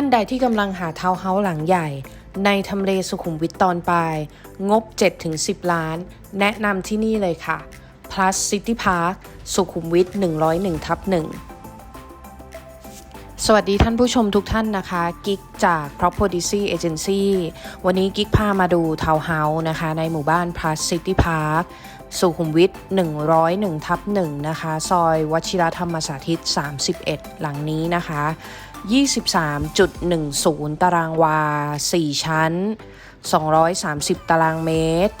ท่านใดที่กำลังหาทาวน์เฮาส์หลังใหญ่ ในทำเลสุขุมวิทตอนปลาย งบ 7-10 ล้าน แนะนำที่นี่เลยค่ะ Plus City Park สุขุมวิท 101ทับ1สวัสดีท่านผู้ชมทุกท่านนะคะ กิ๊กจาก Property Agency วันนี้กิ๊กพามาดูทาวน์เฮาส์นะคะ ในหมู่บ้าน Plus City Park สุขุมวิท101ทับ1นะคะ ซอยวชิรธรรมสาธิต 31 หลังนี้นะคะ 23.10 ตารางวา 4 ชั้น 230 ตารางเมตร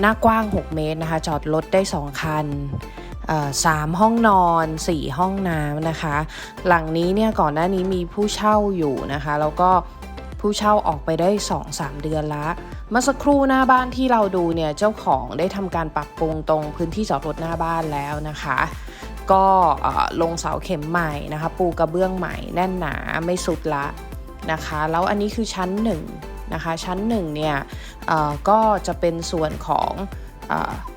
หน้ากว้าง 6 เมตรนะคะ จอดรถได้ 2 คันสามห้องนอน 4 ห้องน้ำนะคะ หลังนี้เนี่ยก่อนหน้านี้มีผู้เช่าอยู่นะคะ แล้วก็ผู้เช่าออกไปได้ 2-3 เดือนละ เมื่อสักครู่หน้าบ้านที่เราดูเนี่ยเจ้าของได้ทำการปรับปรุงตรงพื้นที่จอดรถหน้าบ้านแล้วนะคะ ก็ลงเสาเข็มใหม่นะคะ ปูกระเบื้องใหม่แน่นหนาไม่สุดละนะคะ แล้วอันนี้คือชั้นหนึ่งนะคะชั้นหนึ่งเนี่ยก็จะเป็นส่วนของอ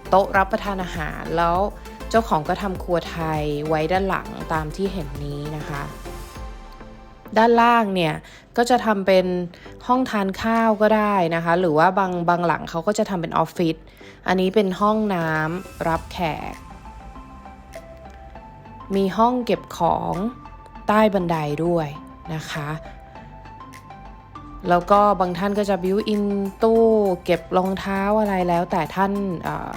โต๊ะรับประทานอาหารแล้วเจ้าของก็ทำครัวไทยไว้ด้านหลังตามที่เห็นนี้นะคะ ด้านล่างเนี่ยก็จะทำเป็นห้องทานข้าวก็ได้นะคะ หรือว่าบางบางหลังเขาก็จะทำเป็นออฟฟิศอันนี้เป็นห้องน้ำรับแขก มีห้องเก็บของใต้บันไดด้วยนะคะ แล้วก็บางท่านก็จะบิวอินตู้เก็บรองเท้าอะไรแล้วแต่ท่านออ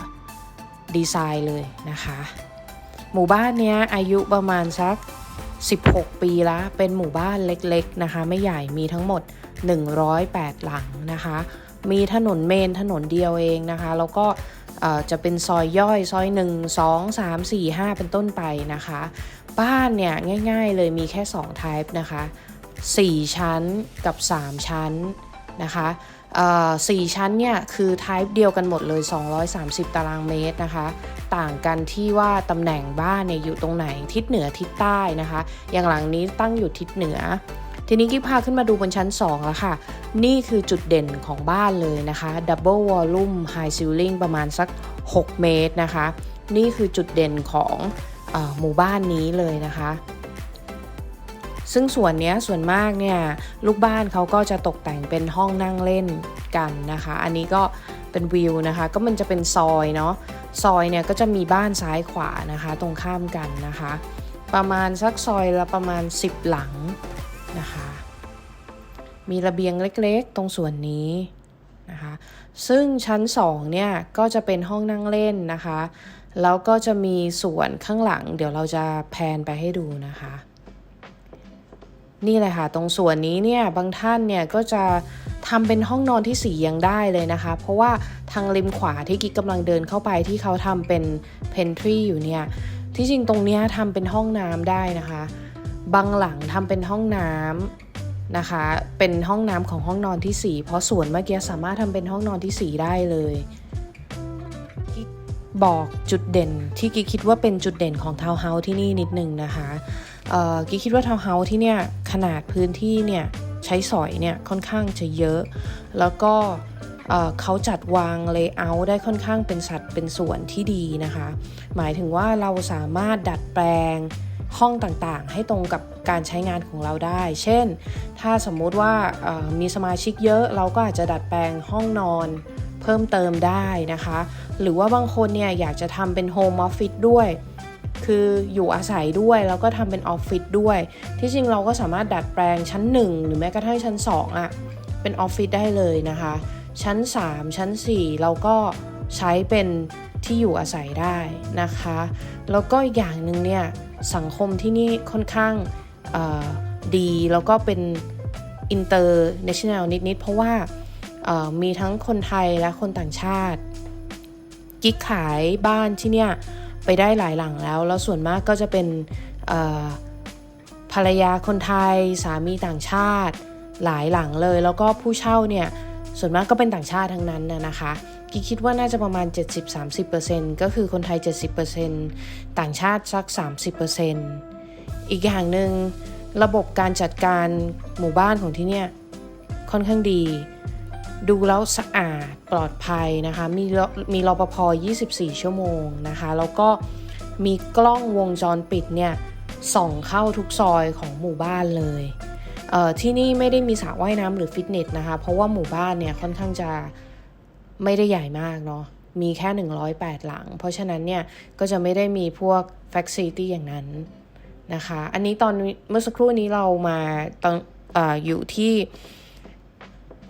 ดีไซน์เลยนะคะ หมู่บ้านเนี้ยอายุประมาณสัก 16 ปีและเป็นหมู่บ้านเล็กๆนะคะ ไม่ใหญ่มีทั้งหมด 108 หลังนะคะ มีถนนเมนถนนเดียวเองนะคะ แล้วก็จะเป็นซอยย่อยซอย 1 2 3 4 5 เป็นต้นไปนะคะ บ้านเนี่ยง่าย ๆ เลยมีแค่2 type นะคะ 4 ชั้นกับ 3 ชั้นนะคะ สี่ชั้นเนี่ยคือ type เดียวกันหมดเลย 230 ตารางเมตรนะคะ ต่างกันที่ว่าตำแหน่งบ้านเนี่ยอยู่ตรงไหนทิศเหนือทิศใต้นะคะ อย่างหลังนี้ตั้งอยู่ทิศเหนือ ทีนี้กิ๊บพาขึ้นมาดูบนชั้น 2 แล้วค่ะ นี่คือจุดเด่นของบ้านเลยนะคะ Double Volume High Ceiling ประมาณสัก 6 เมตรนะคะ นี่คือจุดเด่นของอหมู่บ้านนี้เลยนะคะ ซึ่งส่วนนี้ส่วนมากเนี่ยลูกบ้านเขาก็จะตกแต่งเป็นห้องนั่งเล่นกันนะคะ อันนี้ก็เป็นวิวนะคะ ก็มันจะเป็นซอยเนาะซอยเนี่ยก็จะมีบ้านซ้ายขวานะคะ ตรงข้ามกันนะคะ ประมาณสักซอยละประมาณ 10 หลังนะคะ มีระเบียงเล็กๆ ตรงส่วนนี้นะคะ ซึ่งชั้น2เนี่ยก็จะเป็นห้องนั่งเล่นนะคะ แล้วก็จะมีส่วนข้างหลัง เดี๋ยวเราจะแพนไปให้ดูนะคะ นี่แหละค่ะ ตรงส่วนนี้เนี่ยบางท่านเนี่ยก็จะทำเป็นห้องนอนที่สียังได้เลยนะคะ เพราะว่าทางริมขวาที่กิ๊กกำลังเดินเข้าไปที่เขาทำเป็นเพนทรีอยู่เนี่ยที่จริงตรงเนี้ยทำเป็นห้องน้ำได้นะคะ บางหลังทำเป็นห้องน้ำนะคะ เป็นห้องน้ำของห้องนอนที่4เพราะส่วนเมื่อกี้สามารถทำเป็นห้องนอนที่4ได้เลย บอกจุดเด่นที่กิ๊กคิดว่าเป็นจุดเด่นของทาวน์เฮาส์ที่นี่นิดนึงนะคะกิ๊กคิดว่าทาวน์เฮาส์ที่เนี่ยขนาดพื้นที่เนี่ยใช้สอยเนี่ยค่อนข้างจะเยอะ แล้วก็เขาจัดวางเลเยอร์ได้ค่อนข้างเป็นสัดเป็นส่วนที่ดีนะคะ หมายถึงว่าเราสามารถดัดแปลงห้องต่างๆ ให้ตรงกับการใช้งานของเราได้ เช่น ถ้าสมมุติว่ามีสมาชิกเยอะเราก็อาจจะดัดแปลงห้องนอน เพิ่มเติมได้นะคะ หรือว่าบางคนเนี่ยอยากจะทำเป็นโฮมออฟฟิศด้วย คืออยู่อาศัยด้วยแล้วก็ทำเป็นออฟฟิศด้วย ที่จริงเราก็สามารถดัดแปลงชั้น 1 หรือแม้กระทั่งชั้น 2อะ่ะเป็นออฟฟิศได้เลยนะคะ ชั้น 3 ชั้น 4 เราก็ใช้เป็นที่อยู่อาศัยได้นะคะ แล้วก็อีกอย่างหนึ่งเนี่ยสังคมที่นี่ค่อนข้างดีแล้วก็เป็นอินเตอร์เนชั่นแนลนิดๆเพราะว่า มีทั้งคนไทยและคนต่างชาติ กิ๊กขายบ้านที่เนี่ยไปได้หลายหลังแล้ว แล้วส่วนมากก็จะเป็นภรรยาคนไทยสามีต่างชาติหลายหลังเลย แล้วก็ผู้เช่าเนี่ยส่วนมากก็เป็นต่างชาติทั้งนั้นนะคะกิ๊กคิดว่าน่าจะประมาณ 70-30%ก็คือคนไทย 70%ต่างชาติสัก 30%อีกอย่างหนึ่งระบบการจัดการหมู่บ้านของที่เนี่ยค่อนข้างดี ดูแล้วสะอาดปลอดภัยนะคะ มีมีรปภ 24 ชั่วโมงนะคะ แล้วก็มีกล้องวงจรปิดเนี่ยส่องเข้าทุกซอยของหมู่บ้านเลยเอ่อที่นี่ไม่ได้มีสระว่ายน้ำหรือฟิตเนสนะคะ เพราะว่าหมู่บ้านเนี่ยค่อนข้างจะไม่ได้ใหญ่มากเนาะ มีแค่ 108 หลัง เพราะฉะนั้นเนี่ยก็จะไม่ได้มีพวก f a c i l i t y อย่างนั้นนะคะ อันนี้ตอนเมื่อสักครู่นี้เรามาตอนเอออยู่ที่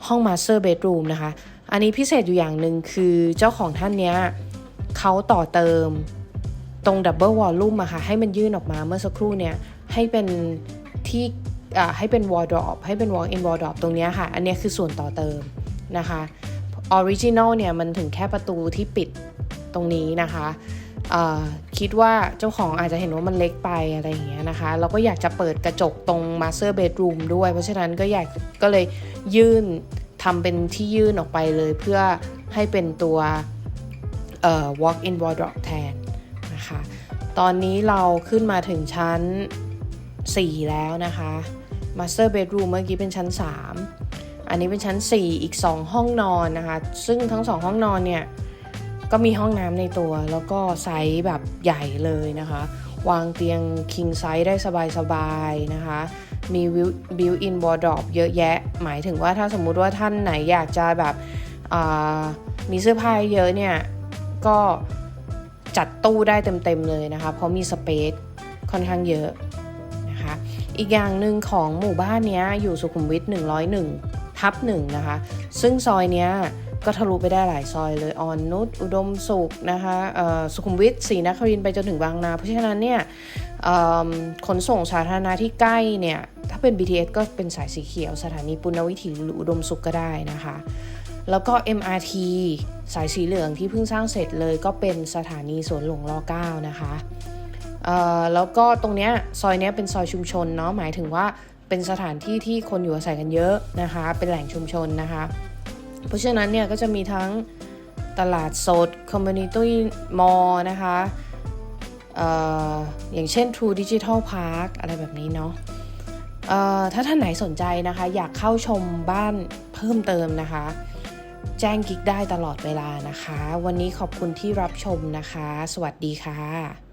ห้อง Master Bedroom นะคะ อันนี้พิเศษอยู่อย่างหนึ่งคือเจ้าของท่านเนี้ยเขาต่อเติมตรงดับเบิลวอลลุ่มอะค่ะให้มันยื่นออกมาเมื่อสักครู่เนี่ยให้เป็นที่อ่าให้เป็นวอลดรอปให้เป็น walk in wardrobe ตรงเนี้ยค่ะ อันนี้คือส่วนต่อเติมนะคะออริจินอลเนี่ยมันถึงแค่ประตูที่ปิดตรงนี้นะคะ คิดว่าเจ้าของอาจจะเห็นว่ามันเล็กไปอะไรอย่างเงี้ยนะคะ เราก็อยากจะเปิดกระจกตรง master bedroom ด้วย เพราะฉะนั้นก็อยากก็เลยยื่นทำเป็นที่ยื่นออกไปเลยเพื่อให้เป็นตัว walk in wardrobe แทนนะคะ ตอนนี้เราขึ้นมาถึงชั้น 4 แล้วนะคะ master bedroom เมื่อกี้เป็นชั้น 3 อันนี้เป็นชั้น 4 อีก 2 ห้องนอนนะคะ ซึ่งทั้ง 2 ห้องนอนเนี่ย ก็มีห้องน้ำในตัว แล้วก็ไซส์แบบใหญ่เลยนะคะ วางเตียง king size ได้สบายๆนะคะ มี built in wardrobe เยอะแยะ หมายถึงว่าถ้าสมมุติว่าท่านไหนอยากจะแบบมีเสื้อผ้าเยอะเนี่ย ก็จัดตู้ได้เต็มๆเลยนะคะ เพราะมีสเปซค่อนข้างเยอะนะคะ อีกอย่างหนึ่งของหมู่บ้านนี้อยู่สุขุมวิท101ทับหนึ่งนะคะ ซึ่งซอยเนี้ย ก็ทะลุไปได้หลายซอยเลยอ่อนนุชอุดมสุขนะคะสุขุมวิทศรีนครินไปจนถึงบางนา เพราะฉะนั้นเนี่ยขนส่งสาธารณะที่ใกล้เนี่ยถ้าเป็น BTS ก็เป็นสายสีเขียว สถานีปุณณวิถีหรืออุดมสุขก็ได้นะคะ แล้วก็ MRT สายสีเหลืองที่เพิ่งสร้างเสร็จเลยก็เป็นสถานีสวนหลวงร9นะคะแล้วก็ตรงเนี้ยซอยเนี้ยเป็นซอยชุมชนเนาะหมายถึงว่าเป็นสถานที่ที่คนอยู่อาศัยกันเยอะนะคะ เป็นแหล่งชุมชนนะคะ เพราะฉะนั้นเนี่ยก็จะมีทั้งตลาดสด Community Mall นะคะอย่างเช่น True Digital Park อะไรแบบนี้เนาะถ้าท่านไหนสนใจนะคะ อยากเข้าชมบ้านเพิ่มเติมนะคะ แจ้งกิ๊กได้ตลอดเวลานะคะ วันนี้ขอบคุณที่รับชมนะคะ สวัสดีค่ะ